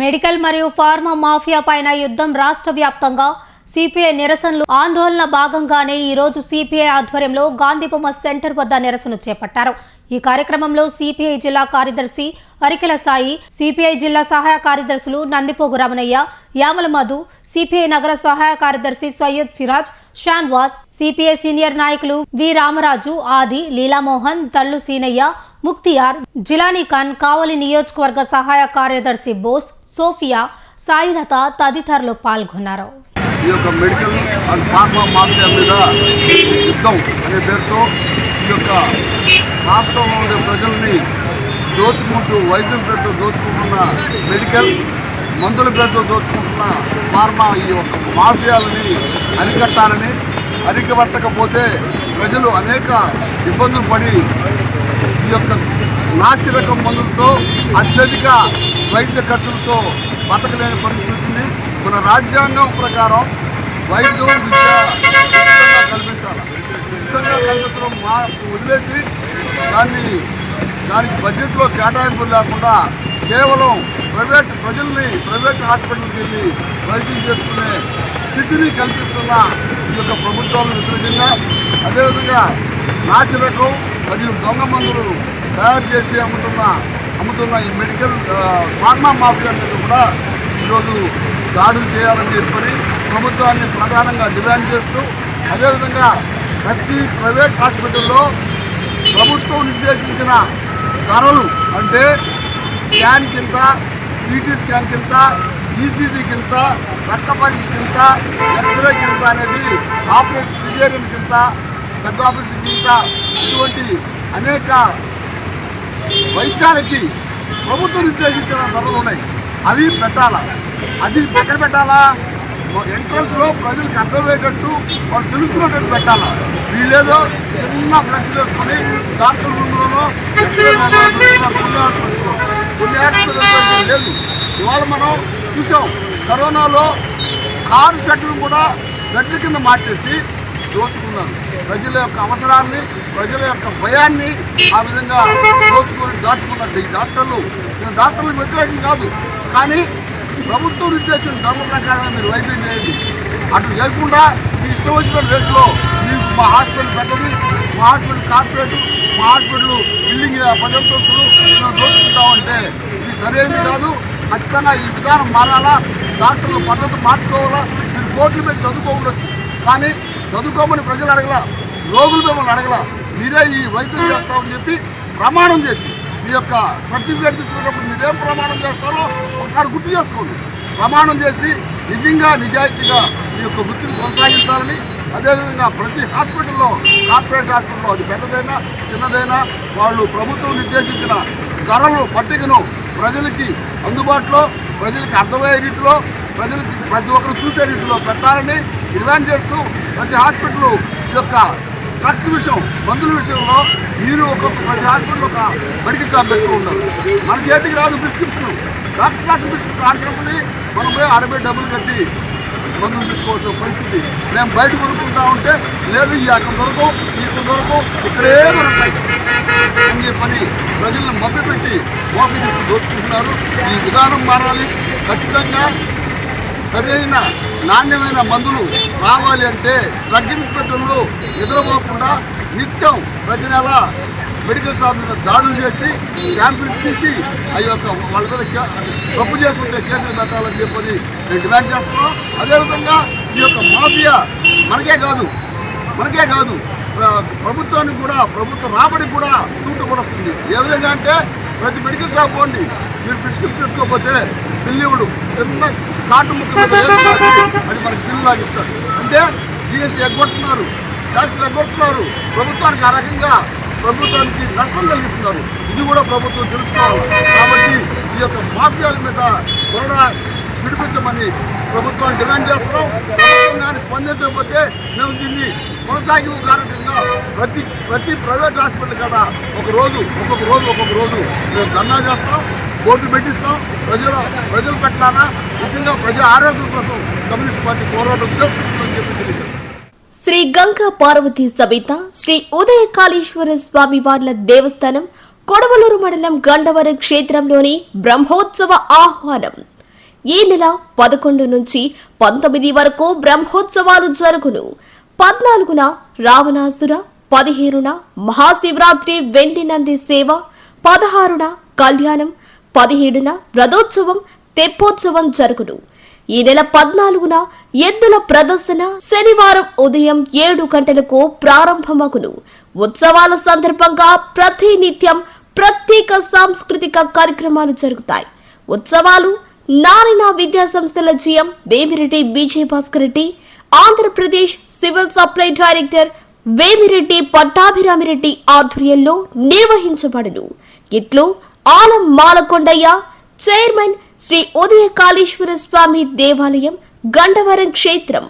Medical మరియు pharma mafia పైన యుద్ధం రాష్ట్ర వ్యాప్తంగా సిపిఐ నిరసనలు ఆందోళన భాగంగానే ఈ రోజు సిపిఐ ఆధ్వర్యంలో గాంధీబొమ్మ సెంటర్ వద్ద నిరసన చేపట్టారు. ఈ కార్యక్రమంలో సిపిఐ జిల్లా కార్యదర్శి అరికెల సాయి సిపిఐ జిల్లా సహాయ కార్యదర్శులు నందిపోగు రమణయ్య యామల మధు సిపిఐ నగర సహాయ కార్యదర్శి సయ్యద్ సిరాజ్ షాన్వాస్ సిపిఐ సీనియర్ నాయకులు వి రామరాజు ఆది లీలామోహన్ తల్లు సీనయ్య ముక్తియార్ జిలానీ ఖాన్ కావలి నియోజకవర్గ సహాయ కార్యదర్శి బోస్ సోఫియా సాయిలత తదితరులు పాల్గొన్నారు. ఈ యొక్క మెడికల్ అండ్ ఫార్మా మాఫియా మీద యుద్ధం అనే పేరుతో ఈ యొక్క రాష్ట్రంలో ఉండే ప్రజల్ని దోచుకుంటూ వైద్యం పేరుతో దోచుకుంటున్న మెడికల్ మందుల పేరుతో దోచుకుంటున్న ఫార్మా ఈ యొక్క మాఫియాలని అరికట్టాలని అరికబట్టకపోతే ప్రజలు అనేక ఇబ్బందులు పడి యొక్క నాసిరకం మందులతో అత్యధిక వైద్య ఖర్చులతో బతకలేని పరిస్థితి వచ్చింది. మన రాజ్యాంగం ప్రకారం వైద్యం విద్య ఉచితంగా కల్పించాలి. ఉచితంగా కల్పించడం మా వదిలేసి దాన్ని దానికి బడ్జెట్లో కేటాయింపులు లేకుండా కేవలం ప్రైవేట్ ప్రజల్ని ప్రైవేట్ హాస్పిటల్కి వెళ్ళి వైద్యం చేసుకునే స్థితిని కల్పిస్తున్న ఈ యొక్క ప్రభుత్వాలను వ్యతిరేకంగా. అదేవిధంగా నాసిరకం మరియు దొంగ మందులు తయారు చేసి అమ్ముతున్న అమ్ముతున్న ఈ మెడికల్ ఫార్మా మాఫియా మీద కూడా ఈరోజు దాడులు చేయాలని చెప్పని ప్రభుత్వాన్ని ప్రధానంగా డిమాండ్ చేస్తూ అదేవిధంగా ప్రతి ప్రైవేట్ హాస్పిటల్లో ప్రభుత్వం నిర్దేశించిన ధరలు అంటే స్కాన్ కింద సిటీ స్కాన్ కింద ఈసీజీ కింద రక్త పరీక్ష కింద ఎక్స్రే కింద అనేది ఆపరేషన్ సిజేరియన్ కింద పెద్ద ఆపరేషన్ ఇటువంటి అనేక వైద్యాలకి ప్రభుత్వం నిర్దేశించిన ధరలు ఉన్నాయి. అవి పెట్టాలా? అది ఎక్కడ పెట్టాలా? ఎంట్రన్స్లో ప్రజలకు అర్థమయ్యేటట్టు వాళ్ళు తెలుసుకునేటట్టు పెట్టాలా? వీళ్ళేదో చిన్న ఫ్లెక్స్ వేసుకొని డాక్టర్ రూమ్లోనో కొన్ని లేదు. ఇవాళ మనం చూసాం కరోనాలో కారు షెడ్లను కూడా గడ్డ కింద మార్చేసి దోచుకున్నారు ప్రజల యొక్క అవసరాన్ని ప్రజల యొక్క భయాన్ని ఆ విధంగా దోచుకొని దాచుకున్నట్టు ఈ డాక్టర్లు. నేను డాక్టర్లు వ్యతిరేకం కాదు. కానీ ప్రభుత్వం నిర్దేశించిన ధర్మ ప్రకారం మీరు వైద్యం చేయండి. అటు చేయకుండా మీ ఇష్టం వచ్చిన రేట్లో మీకు మా హాస్పిటల్ పెద్దది మా హాస్పిటల్ కార్పొరేట్ మా హాస్పిటల్ బిల్డింగ్ పదంతస్తులు మేము దోచుకుంటామంటే ఇది సరైనది కాదు. ఖచ్చితంగా ఈ విధానం మారాలా? డాక్టర్లు పద్ధతి మార్చుకోవాలా? మీరు కోట్లు పెట్టి చదువుకోవచ్చు. కానీ చదువుకోమని ప్రజలు అడగల రోగులు మిమ్మల్ని అడగల. మీరే ఈ వైద్యం చేస్తామని చెప్పి ప్రమాణం చేసి మీ యొక్క సర్టిఫికేట్ తీసుకునేటప్పుడు మీరేం ప్రమాణం చేస్తారో ఒకసారి గుర్తు చేసుకోండి. ప్రమాణం చేసి నిజంగా నిజాయితీగా మీ యొక్క వృత్తిని కొనసాగించాలని అదేవిధంగా ప్రతి హాస్పిటల్లో కార్పొరేట్ హాస్పిటల్లో అది పెద్దదైనా చిన్నదైనా వాళ్ళు ప్రభుత్వం నిర్దేశించిన ధరలు పట్టికను ప్రజలకి అందుబాటులో ప్రజలకి అర్థమయ్యే రీతిలో ప్రజలకి ప్రతి ఒక్కరు చూసే రీతిలో పెట్టాలని డిమాండ్ చేస్తూ ప్రతి హాస్పిటల్ యొక్క డ్రగ్స్ విషయం మందుల విషయంలో మీరు ఒక్కొక్క ప్రతి హాస్పిటల్ ఒక మెడికల్ షాప్ పెట్టుకుని ఉన్నారు. మన చేతికి రాదు ప్రిస్క్రిప్షన్. డాక్టర్ రాసిన ప్రిస్క్రిప్షన్ ఆడికి మనం పోయి ఆడపోయి డబ్బులు కట్టి మందులు తీసుకోవాల్సిన పరిస్థితి. మేము బయట కొనుక్కుంటా ఉంటే లేదు ఈ అక్కడ దొరకు ఇక్కడ దొరకు ఇక్కడే దొరకాయి అని పని ప్రజలను మభ్యపెట్టి మోసగిస్తూ దోచుకుంటున్నారు. ఈ విధానం మారాలి. ఖచ్చితంగా సరైన నాణ్యమైన మందులు రావాలి అంటే డ్రగ్ ఇన్స్పెక్టర్లు నిద్రపోకుండా నిత్యం ప్రతి నెల మెడికల్ షాప్ మీద దాడులు చేసి శాంపిల్స్ తీసి ఆ యొక్క వాళ్ళ మీద తప్పు చేసుకుంటే కేసులు పెట్టాలని చెప్పని మేము డిమాండ్ చేస్తున్నాం. అదేవిధంగా ఈ యొక్క మాఫియా మనకే కాదు మనకే కాదు. ప్రభుత్వానికి కూడా ప్రభుత్వ రాబడికి కూడా తూటు కూడా వస్తుంది ఏ విధంగా అంటే ప్రతి మెడికల్ షాప్ పోండి మీరు ప్రిస్క్రిప్షన్ ఎత్తుకోకపోతే బిల్లివుడు చిన్న కాటు ముక్క అది మనకి బిల్లు లాగిస్తాడు. అంటే జిఎస్టీ ఎగ్గొట్టున్నారు ట్యాక్స్లు ఎగ్గొట్టున్నారు ప్రభుత్వానికి ఆ రకంగా ప్రభుత్వానికి నష్టం కలిగిస్తున్నారు. ఇది కూడా ప్రభుత్వం తెలుసుకోవాలి. కాబట్టి ఈ యొక్క మాఫియాల మీద త్వరగా విడిపించమని ప్రభుత్వాన్ని డిమాండ్ చేస్తున్నాం. ప్రభుత్వం కానీ స్పందించకపోతే మేము దీన్ని కొనసాగింపు కారణంగా ప్రతి ప్రతి ప్రైవేట్ హాస్పిటల్ కాడ ఒక రోజు ఒక్కొక్క రోజు ఒక్కొక్క రోజు మేము ధర్నా చేస్తాం. బోర్డు పెట్టిస్తాం. ప్రజల ప్రజలు పెట్టాలా నిజంగా ప్రజల ఆరోగ్యం కోసం కమ్యూనిస్ట్ పార్టీ పోరాటం చేస్తుందని చెప్పి తెలియజేస్తాం. శ్రీ గంగా పార్వతీ సబిత శ్రీ ఉదయ కాళేశ్వర స్వామి వార్ల దేవస్థానం కొడవలూరు మండలం గండవరం క్షేత్రంలోని బ్రహ్మోత్సవ ఆహ్వానం. ఈ నెల పదకొండు నుంచి పంతొమ్మిది వరకు బ్రహ్మోత్సవాలు జరుగును. పద్నాలుగున రావణాసుర పదిహేనున మహాశివరాత్రి వెండి నంది సేవ పదహారున కళ్యాణం పదిహేడున రథోత్సవం తెప్పోత్సవం జరుగును. ఈ నెల పద్నాలుగున ఎద్దుల ప్రదర్శన శనివారం ఉదయం ఏడు గంటలకు ప్రారంభమగును. ఉత్సవాల సందర్భంగా ప్రతినిత్యం ప్రత్యేక సాంస్కృతిక కార్యక్రమాలు జరుగుతాయి. ఉత్సవాలు నారాయణ విద్యా సంస్థల GM Vemireddy Vijaya Bhaskar Reddy Andhra Pradesh civil supply director Vemireddy Pattabhirami Reddy ఆధ్వర్యంలో నిర్వహించబడును. ఇట్లు ఆలం మాలకొండయ్య చైర్మన్ శ్రీ ఉదయ కాళేశ్వర స్వామి దేవాలయం గండవరం క్షేత్రం.